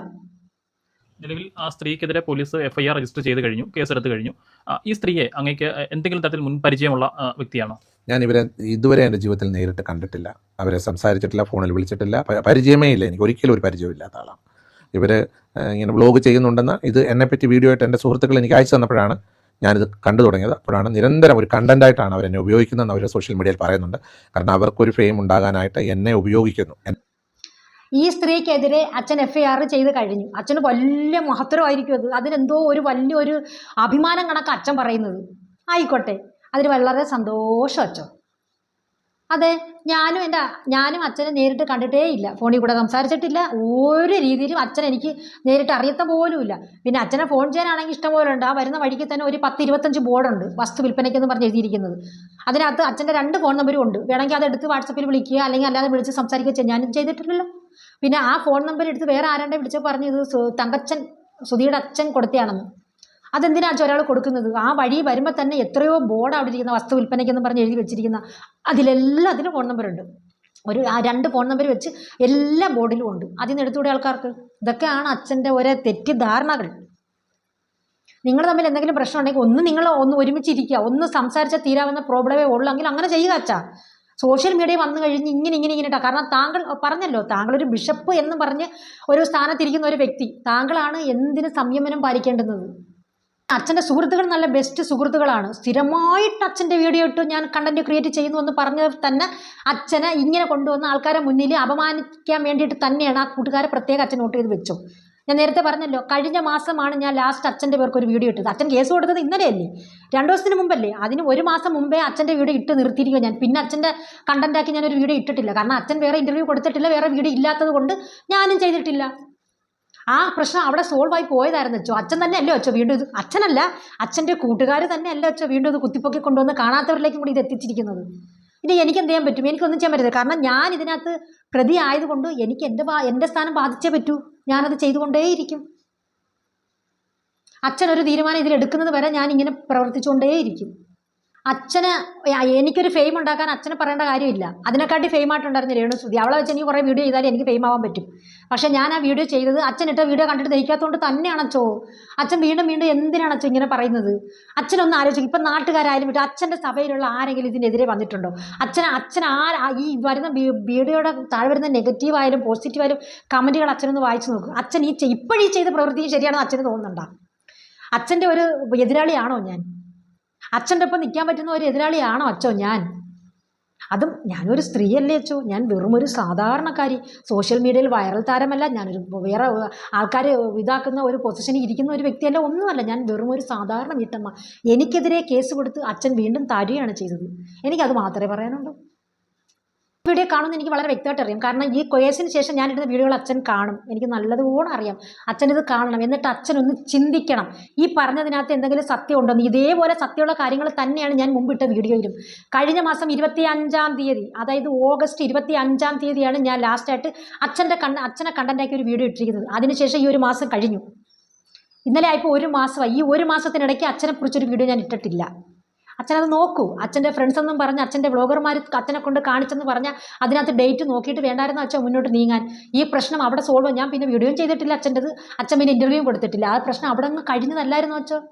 നിലവിൽ ആ സ്ത്രീക്കെതിരെ പോലീസ് എഫ്ഐആർ രജിസ്റ്റർ ചെയ്ത് കഴിഞ്ഞു കേസെടുത്ത് കഴിഞ്ഞു. ഈ സ്ത്രീയെ അങ്ങേക്ക് എന്തെങ്കിലും തരത്തിൽ മുൻ പരിചയമുള്ള വ്യക്തിയാണോ? ഞാൻ ഇവരെ ഇതുവരെ എന്റെ ജീവിതത്തിൽ നേരിട്ട് കണ്ടിട്ടില്ല. അവരെ സംസാരിച്ചിട്ടില്ല ഫോണിൽ വിളിച്ചിട്ടില്ല. പരിചയമേ ഇല്ല. എനിക്ക് ഒരിക്കലും ഒരു പരിചയമില്ലാത്ത ആളാണ്. ഇവർ ഇങ്ങനെ വ്ളോഗ് ചെയ്യുന്നുണ്ടെന്ന് ഇത് എന്നെപ്പറ്റി വീഡിയോ ആയിട്ട് എന്റെ സുഹൃത്തുക്കൾ എനിക്ക് അയച്ചു തന്നപ്പോഴാണ് ഞാനിത് കണ്ടു തുടങ്ങിയത്. അപ്പോഴാണ് നിരന്തരം ഒരു കണ്ടന്റായിട്ടാണ് അവരെന്നെ ഉപയോഗിക്കുന്നതെന്ന് അവർ സോഷ്യൽ മീഡിയയിൽ പറയുന്നുണ്ട്. കാരണം അവർക്കൊരു ഫെയിം ഉണ്ടാകാനായിട്ട് എന്നെ ഉപയോഗിക്കുന്നു. ഈ സ്ത്രീക്കെതിരെ അച്ഛൻ എഫ് ഐ ആർ ചെയ്ത് കഴിഞ്ഞു. അച്ഛന് വലിയ മഹത്തരമായിരിക്കും അത്. അതിനെന്തോ ഒരു വലിയൊരു അഭിമാനം കണക്ക് അച്ഛൻ പറയുന്നത്. ആയിക്കോട്ടെ. അതിൽ വളരെ സന്തോഷം അച്ഛൻ. അതെ ഞാനും എന്റെ ഞാനും അച്ഛനെ നേരിട്ട് കണ്ടിട്ടേ ഇല്ല. ഫോണിൽ കൂടെ സംസാരിച്ചിട്ടില്ല. ഒരു രീതിയിലും അച്ഛൻ എനിക്ക് നേരിട്ട് അറിയത്ത പോലുമില്ല. പിന്നെ അച്ഛനെ ഫോൺ ചെയ്യാനാണെങ്കിൽ ഇഷ്ടംപോലെ ഉണ്ട്. ആ വരുന്ന വഴിക്ക് തന്നെ ഒരു പത്ത് ഇരുപത്തഞ്ച് ബോർഡുണ്ട്. വസ്തു വിൽപ്പനയ്ക്കെന്ന് പറഞ്ഞ് എഴുതിയിരിക്കുന്നത്. അതിനകത്ത് അച്ഛന്റെ രണ്ട് ഫോൺ നമ്പരും ഉണ്ട്. വേണമെങ്കിൽ അത് എടുത്ത് വാട്സപ്പിൽ വിളിക്കുക അല്ലെങ്കിൽ അല്ലാതെ വിളിച്ച് സംസാരിക്കുക ഞാൻ ചെയ്തിട്ടില്ലല്ലോ. പിന്നെ ആ ഫോൺ നമ്പർ എടുത്ത് വേറെ ആരാണ്ടെ വിളിച്ചോ പറഞ്ഞു ഇത് തങ്കച്ചൻ സുധിയുടെ അച്ഛൻ കൊടുത്തയാണെന്ന്. അതെന്തിനാ ഒരാൾ കൊടുക്കുന്നത്? ആ വഴി വരുമ്പോൾ തന്നെ എത്രയോ ബോർഡ് അവിടെ ഇരിക്കുന്ന വസ്തു വിൽപ്പനയ്ക്കെന്ന് പറഞ്ഞ് എഴുതി വെച്ചിരിക്കുന്ന അതിലെല്ലാം അതിന് ഫോൺ നമ്പർ ഉണ്ട്. ഒരു ആ രണ്ട് ഫോൺ നമ്പർ വെച്ച് എല്ലാ ബോർഡിലും ഉണ്ട്. അതിൽ നിന്ന് എടുത്തുകൂടെ ആൾക്കാർക്ക്? ഇതൊക്കെയാണ് അച്ഛന്റെ ഓരോ തെറ്റിദ്ധാരണകൾ. നിങ്ങൾ തമ്മിൽ എന്തെങ്കിലും പ്രശ്നം ഉണ്ടെങ്കിൽ ഒന്ന് നിങ്ങൾ ഒന്ന് ഒരുമിച്ചിരിക്കുക. ഒന്ന് സംസാരിച്ചാൽ തീരാവുന്ന പ്രോബ്ലമേ ഉള്ളൂ. അങ്ങനെ ചെയ്യുക അച്ഛാ. സോഷ്യൽ മീഡിയ വന്നു കഴിഞ്ഞ് ഇങ്ങനെ ഇങ്ങനെ ഇങ്ങനെ കാരണം താങ്കൾ പറഞ്ഞല്ലോ താങ്കൾ ഒരു ബിഷപ്പ് എന്ന് പറഞ്ഞ് ഒരു സ്ഥാനത്തിരിക്കുന്ന ഒരു വ്യക്തി. താങ്കളാണ് എന്തിന് സംയമനം പാലിക്കേണ്ടുന്നത്? അച്ഛന്റെ സുഹൃത്തുക്കൾ നല്ല ബെസ്റ്റ് സുഹൃത്തുക്കളാണ്. സ്ഥിരമായിട്ട് അച്ഛന്റെ വീഡിയോ ഇട്ട് ഞാൻ കണ്ടന്റ് ക്രിയേറ്റ് ചെയ്യുന്നു എന്ന് പറഞ്ഞ തന്നെ അച്ഛനെ ഇങ്ങനെ കൊണ്ടുവന്ന ആൾക്കാരെ മുന്നിൽ അപമാനിക്കാൻ വേണ്ടിയിട്ട് തന്നെയാണ് ആ കൂട്ടുകാരെ പ്രത്യേകം അച്ഛൻ നോട്ട് ചെയ്ത് വെച്ചു ഞാൻ നേരത്തെ പറഞ്ഞല്ലോ കഴിഞ്ഞ മാസമാണ് ഞാൻ ലാസ്റ്റ് അച്ഛന്റെ പേർക്ക് ഒരു വീഡിയോ ഇട്ടത്. അച്ഛൻ കേസ് കൊടുത്തത് ഇന്നലെയല്ലേ? രണ്ടു ദിവസത്തിന് മുമ്പല്ലേ? അതിന് ഒരു മാസം മുമ്പേ അച്ഛന്റെ വീഡിയോ ഇട്ട് നിർത്തിയിരിക്കുക ഞാൻ. പിന്നെ അച്ഛന്റെ കണ്ടന്റാക്കി ഞാൻ ഒരു വീഡിയോ ഇട്ടിട്ടില്ല. കാരണം അച്ഛൻ വേറെ ഇന്റർവ്യൂ കൊടുത്തിട്ടില്ല വേറെ വീഡിയോ ഇല്ലാത്തത് കൊണ്ട് ഞാനും ചെയ്തിട്ടില്ല. ആ പ്രശ്നം അവിടെ സോൾവ് ആയി പോയതായിരുന്നു അച്ഛോ അച്ഛൻ തന്നെ അല്ലേ അച്ഛോ വീണ്ടും ഇത് അച്ഛനല്ല അച്ഛന്റെ കൂട്ടുകാർ തന്നെ അല്ല അച്ഛോ വീണ്ടും ഇത് കുത്തിപ്പൊക്കി കൊണ്ടുവന്ന് കാണാത്തവരിലേക്കും കൂടി ഇത് എത്തിച്ചിരിക്കുന്നത്. ഇനി എനിക്ക് എന്ത് ചെയ്യാൻ പറ്റും? എനിക്കൊന്നും ചെയ്യാൻ പറ്റില്ല കാരണം ഞാൻ ഇതിനകത്ത് പ്രതി ആയതുകൊണ്ട് എനിക്ക് എന്റെ എന്റെ സ്ഥാനം ബാധിച്ചേ പറ്റൂ. ഞാനത് ചെയ്തുകൊണ്ടേയിരിക്കും. അച്ഛനൊരു തീരുമാനം ഇതിൽ എടുക്കുന്നത് വരെ ഞാൻ ഇങ്ങനെ പ്രവർത്തിച്ചുകൊണ്ടേയിരിക്കും. അച്ഛന് എനിക്കൊരു ഫെയിം ഉണ്ടാക്കാൻ അച്ഛന് പറയേണ്ട കാര്യമില്ല. അതിനെക്കാട്ടി ഫെയിം ആയിട്ടുണ്ടായിരുന്നു രേണു സുധി. അവളെ വെച്ച് എനിക്ക് കുറേ വീഡിയോ ചെയ്താലും എനിക്ക് ഫെയിം ആവാൻ പറ്റും. പക്ഷേ ഞാൻ ആ വീഡിയോ ചെയ്തത് അച്ഛൻ ഇട്ട വീഡിയോ കണ്ടിട്ട് ദഹിക്കാത്തതുകൊണ്ട് തന്നെയാണ് അച്ഛോ അച്ഛൻ വീണ്ടും വീണ്ടും എന്തിനാണ് അച്ഛൻ ഇങ്ങനെ പറയുന്നത്? അച്ഛനൊന്ന് ആലോചിക്കും. ഇപ്പം നാട്ടുകാരായാലും വിട്ടു അച്ഛന്റെ സഭയിലുള്ള ആരെങ്കിലും ഇതിനെതിരെ വന്നിട്ടുണ്ടോ? അച്ഛൻ അച്ഛൻ ആ ഈ വരുന്ന വീഡിയോയുടെ താഴെ വരുന്ന നെഗറ്റീവായാലും പോസിറ്റീവായാലും കമന്റുകൾ അച്ഛനൊന്ന് വായിച്ചു നോക്കും. അച്ഛൻ ഈ ഇപ്പോഴീ ചെയ്ത പ്രവൃത്തിയും ശരിയാണെന്ന് അച്ഛന് തോന്നുന്നുണ്ടോ? അച്ഛന്റെ ഒരു എതിരാളിയാണോ ഞാൻ? അച്ഛന്റെ ഒപ്പം നിൽക്കാൻ പറ്റുന്ന ഒരു എതിരാളിയാണോ അച്ഛോ ഞാൻ? അതും ഞാനൊരു സ്ത്രീയല്ലേ അച്ഛോ. ഞാൻ വെറും ഒരു സാധാരണക്കാരി. സോഷ്യൽ മീഡിയയിൽ വൈറൽ താരമല്ല. ഞാനൊരു വേറെ ആൾക്കാരെ ഇതാക്കുന്ന ഒരു പൊസിഷനിൽ ഇരിക്കുന്ന ഒരു വ്യക്തിയല്ല. ഒന്നുമല്ല. ഞാൻ വെറും ഒരു സാധാരണ വീട്ടമ്മ എനിക്കെതിരെ കേസ് കൊടുത്ത് അച്ഛൻ വീണ്ടും തരികയാണ് ചെയ്തത്. എനിക്കത് മാത്രമേ പറയാനുള്ളൂ. വീഡിയോ കാണുമെന്ന് എനിക്ക് വളരെ വ്യക്തമായിട്ട് അറിയാം. കാരണം ഈ കൊയേഴ്സിന് ശേഷം ഞാൻ ഇടുന്ന വീഡിയോകൾ അച്ഛൻ കാണും. എനിക്ക് നല്ലതുപോലെ അറിയാം. അച്ഛൻ ഇത് കാണണം. എന്നിട്ട് അച്ഛൻ ഒന്ന് ചിന്തിക്കണം. ഈ പറഞ്ഞതിനകത്ത് എന്തെങ്കിലും സത്യം ഉണ്ടോ ഇതേപോലെ സത്യമുള്ള കാര്യങ്ങൾ തന്നെയാണ് ഞാൻ മുമ്പിട്ട വീഡിയോയിലും. കഴിഞ്ഞ മാസം ഇരുപത്തി അഞ്ചാം തീയതി അതായത് ഓഗസ്റ്റ് ഇരുപത്തി അഞ്ചാം തീയതിയാണ് ഞാൻ ലാസ്റ്റായിട്ട് അച്ഛന്റെ കണ്ട അച്ഛനെ കണ്ടന്റാക്കി ഒരു വീഡിയോ ഇട്ടിരിക്കുന്നത്. അതിനുശേഷം ഈ ഒരു മാസം കഴിഞ്ഞു. ഇന്നലെ ആയപ്പോൾ ഒരു മാസമായി. ഈ ഒരു മാസത്തിനിടയ്ക്ക് അച്ഛനെ കുറിച്ചൊരു വീഡിയോ ഞാൻ ഇട്ടിട്ടില്ല. അച്ഛനത് നോക്കൂ. അച്ഛന്റെ ഫ്രണ്ട്സ് എന്നും പറഞ്ഞ് അച്ഛന്റെ ബ്ലോഗർമാർ അച്ഛനെ കൊണ്ട് കാണിച്ചെന്ന് പറഞ്ഞാൽ അതിനകത്ത് ഡേറ്റ് നോക്കിയിട്ട് വേണ്ടായിരുന്നു അച്ഛൻ മുന്നോട്ട് നീങ്ങാൻ. ഈ പ്രശ്നം അവിടെ സോൾവ് ഞാൻ പിന്നെ വീഡിയോയും ചെയ്തിട്ടില്ല അച്ഛന്റെത്. അച്ഛൻ പിന്നെ ഇന്റർവ്യൂവും കൊടുത്തിട്ടില്ല. ആ പ്രശ്നം അവിടെ അങ്ങ് കഴിഞ്ഞതല്ലായിരുന്നു അച്ഛൻ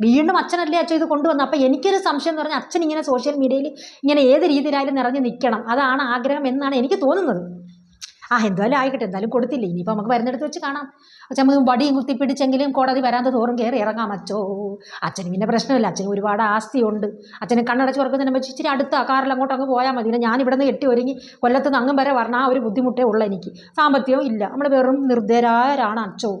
വീണ്ടും അച്ഛനല്ലേ അച്ഛൻ ഇത് കൊണ്ടുവന്നു? അപ്പോൾ എനിക്കൊരു സംശയം എന്ന് പറഞ്ഞാൽ അച്ഛൻ ഇങ്ങനെ സോഷ്യൽ മീഡിയയിൽ ഇങ്ങനെ ഏത് രീതിയിലായാലും നിറഞ്ഞു നിൽക്കണം അതാണ് ആഗ്രഹം എന്നാണ് എനിക്ക് തോന്നുന്നത്. ആ എന്തായാലും ആയിക്കട്ടെ. എന്തായാലും കൊടുത്തില്ല. ഇനിയിപ്പോൾ നമുക്ക് വരുന്നിടത്ത് വെച്ച് കാണാം. അച്ഛൻ നമുക്ക് വടിയും കുത്തിപ്പിടിച്ചെങ്കിലും കോടതി വരാന്ത തോറും കയറി ഇറങ്ങാം. അച്ഛോ അച്ഛന് പിന്നെ പ്രശ്നമില്ല. അച്ഛന് ഒരുപാട് ആസ്തിയുണ്ട്. അച്ഛന് കണ്ണടച്ച് ഉറക്കുന്നതിനെ വെച്ച് ഇച്ചിരി അടുത്ത. കാറിൽ അങ്ങോട്ട് അങ്ങ് പോയാൽ മതി. ഞാൻ ഇവിടെ നിന്ന് എട്ടി ഒരുങ്ങി കൊല്ലത്ത് നിന്ന് അങ്ങും വരെ വരണം ആ ഒരു ബുദ്ധിമുട്ടേ ഉള്ളൂ എനിക്ക്. സാമ്പത്തികവും ഇല്ല. നമ്മൾ വെറും നിർദ്ധരാരാണ് അച്ഛോ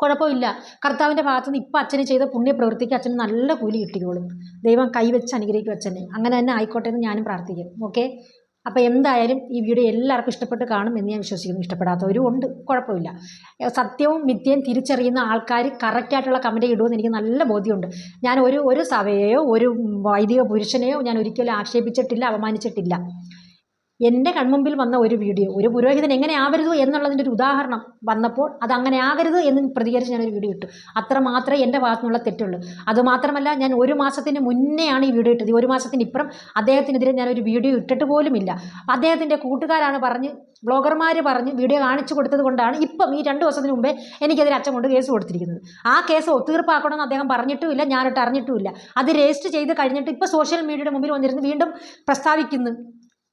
കുഴപ്പമില്ല. കർത്താവിന്റെ ഭാഗത്തു നിന്ന് ഇപ്പം അച്ഛന് ചെയ്ത പുണ്യപ്രവൃത്തിക്ക് അച്ഛന് നല്ല കൂലി കിട്ടിക്കോളും. ദൈവം കൈവച്ച് അനുഗ്രഹിക്കും അച്ഛനെ. അങ്ങനെ തന്നെ ആയിക്കോട്ടെ എന്ന് ഞാനും പ്രാർത്ഥിക്കും ഓക്കെ? അപ്പോൾ എന്തായാലും ഈ വീഡിയോ എല്ലാവർക്കും ഇഷ്ടപ്പെട്ട് കാണും എന്ന് ഞാൻ വിശ്വസിക്കുന്നു. ഇഷ്ടപ്പെടാത്തവരും ഉണ്ട്. കുഴപ്പമില്ല. സത്യവും മിഥ്യയും തിരിച്ചറിയുന്ന ആൾക്കാർ കറക്റ്റായിട്ടുള്ള കമന്റ് ഇടുമെന്ന് എനിക്ക് നല്ല ബോധ്യമുണ്ട്. ഞാൻ ഒരു ഒരു സഭയെയോ ഒരു വൈദിക പുരുഷനെയോ ഞാൻ ഒരിക്കലും ആക്ഷേപിച്ചിട്ടില്ല അപമാനിച്ചിട്ടില്ല. എന്റെ കൺമുമ്പിൽ വന്ന ഒരു വീഡിയോ ഒരു പുരോഹിതൻ എങ്ങനെ ആവരുത് എന്നുള്ളതിന്റെ ഒരു ഉദാഹരണം വന്നപ്പോൾ അത് അങ്ങനെ ആകരുത് എന്ന് പ്രതികരിച്ച് ഞാനൊരു വീഡിയോ ഇട്ടു. അത്ര മാത്രമേ എന്റെ ഭാഗത്തുനിന്നുള്ള തെറ്റുള്ളൂ. അതുമാത്രമല്ല ഞാൻ ഒരു മാസത്തിന് മുന്നെയാണ് ഈ വീഡിയോ ഇട്ടത്. ഒരു മാസത്തിന് ഇപ്പുറം അദ്ദേഹത്തിനെതിരെ ഞാനൊരു വീഡിയോ ഇട്ടിട്ട് പോലുമില്ല. അദ്ദേഹത്തിന്റെ കൂട്ടുകാരാണ് പറഞ്ഞ് ബ്ലോഗർമാർ പറഞ്ഞ് വീഡിയോ കാണിച്ചു കൊടുത്തത് കൊണ്ടാണ് ഇപ്പം ഈ രണ്ട് ദിവസത്തിന് മുമ്പേ എനിക്കെതിരെ അച്ഛൻ കൊണ്ട് കേസ് കൊടുത്തിരിക്കുന്നത്. ആ കേസ് ഒത്തീർപ്പാക്കണമെന്ന് അദ്ദേഹം പറഞ്ഞിട്ടുമില്ല ഞാനിട്ട് അറിഞ്ഞിട്ടുമില്ല അത് രജിസ്റ്റർ ചെയ്ത് കഴിഞ്ഞിട്ട് ഇപ്പോൾ സോഷ്യൽ മീഡിയയുടെ മുമ്പിൽ വന്നിരുന്ന് വീണ്ടും പ്രസ്താവിക്കുന്നു.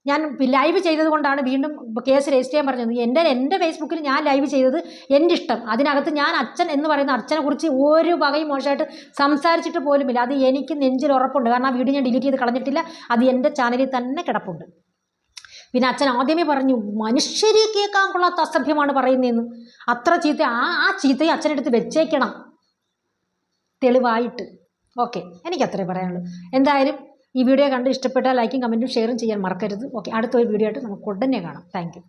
ഞാൻ ലൈവ് ചെയ്തത് കൊണ്ടാണ് വീണ്ടും കേസ് രജിസ്റ്റർ ചെയ്യാൻ പറഞ്ഞത്. എന്റെ എന്റെ ഫേസ്ബുക്കിൽ ഞാൻ ലൈവ് ചെയ്തത് എന്റെ ഇഷ്ടം. അതിനകത്ത് ഞാൻ അച്ഛൻ എന്ന് പറയുന്ന അച്ഛനെ കുറിച്ച് ഒരു വകയും മോശമായിട്ട് സംസാരിച്ചിട്ട് പോലുമില്ല. അത് എനിക്ക് നെഞ്ചിൽ ഉറപ്പുണ്ട്. കാരണം ആ വീഡിയോ ഞാൻ ഡിലീറ്റ് ചെയ്ത് കളഞ്ഞിട്ടില്ല. അത് എന്റെ ചാനലിൽ തന്നെ കിടപ്പുണ്ട്. പിന്നെ അച്ഛൻ ആദ്യമേ പറഞ്ഞു മനുഷ്യരെ കേൾക്കാൻ കൊള്ളാത്ത അസഭ്യമാണ് പറയുന്നതെന്ന്. അത്ര ചീത്ത ആ ആ ചീത്തയും അച്ഛനെടുത്ത് വെച്ചേക്കണം. തെളിവായിട്ട്. ഓക്കെ എനിക്കത്രേ പറയാനുള്ളൂ. എന്തായാലും ഈ വീഡിയോ കണ്ട് ഇഷ്ടപ്പെട്ടാൽ ലൈക്കും കമന്റും ഷെയറും ചെയ്യാൻ മറക്കരുത്. ഓക്കെ അടുത്തൊരു വീഡിയോ ആയിട്ട് നമുക്ക് ഉടനെ കാണാം. താങ്ക്